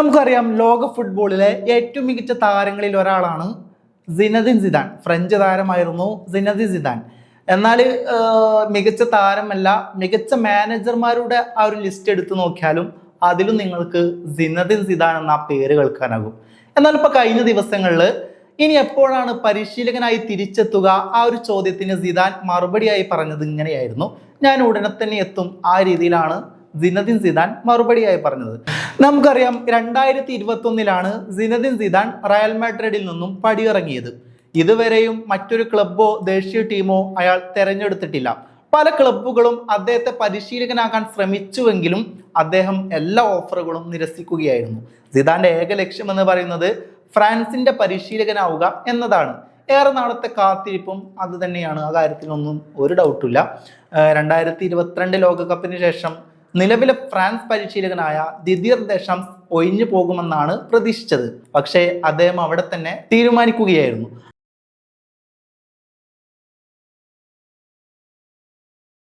നമുക്കറിയാം ലോക ഫുട്ബോളിലെ ഏറ്റവും മികച്ച താരങ്ങളിൽ ഒരാളാണ് സിനദിൻ സിദാൻ. ഫ്രഞ്ച് താരമായിരുന്നു സിനദിൻ സിദാൻ. എന്നാൽ മികച്ച താരമല്ല മികച്ച മാനേജർമാരുടെ ആ ഒരു ലിസ്റ്റ് എടുത്തു നോക്കിയാലും അതിലും നിങ്ങൾക്ക് സിനദിൻ സിദാൻ എന്ന പേര് കേൾക്കാനാകും. എന്നാൽ ഇപ്പോൾ കഴിഞ്ഞ ദിവസങ്ങളിൽ ഇനി എപ്പോഴാണ് പരിശീലകനായി തിരിച്ചെത്തുക? ആ ഒരു ചോദ്യത്തിന് സിദാൻ മറുപടിയായി പറഞ്ഞത് ഇങ്ങനെയായിരുന്നു. ഞാൻ ഉടനെ തന്നെ എത്തും. ആ രീതിയിലാണ് സിനദിൻ സിദാൻ മറുപടിയായി പറഞ്ഞത്. നമുക്കറിയാം രണ്ടായിരത്തി ഇരുപത്തി ഒന്നിലാണ് സിനദിൻ സിദാൻ റയൽ മാഡ്രിഡിൽ നിന്നും പടിയിറങ്ങിയത്. ഇതുവരെയും മറ്റൊരു ക്ലബ്ബോ ദേശീയ ടീമോ അയാൾ തെരഞ്ഞെടുത്തിട്ടില്ല. പല ക്ലബ്ബുകളും അദ്ദേഹത്തെ പരിശീലകനാകാൻ ശ്രമിച്ചുവെങ്കിലും അദ്ദേഹം എല്ലാ ഓഫറുകളും നിരസിക്കുകയായിരുന്നു. സിദാന്റെ ഏക ലക്ഷ്യം എന്ന് പറയുന്നത് ഫ്രാൻസിന്റെ പരിശീലകനാവുക എന്നതാണ്. ഏറെ നാളത്തെ കാത്തിരിപ്പും അത് തന്നെയാണ്. ആ കാര്യത്തിലൊന്നും ഒരു ഡൗട്ടില്ല രണ്ടായിരത്തി ഇരുപത്തിരണ്ട് ലോകകപ്പിന് ശേഷം നിലവിലെ ഫ്രാൻസ് പരിശീലകനായ ദിദിയർ ദശാംസ് ഒഴിഞ്ഞു പോകുമെന്നാണ് പ്രതീക്ഷിച്ചത്. പക്ഷേ അദ്ദേഹം അവിടെ തന്നെ തീരുമാനിക്കുകയായിരുന്നു.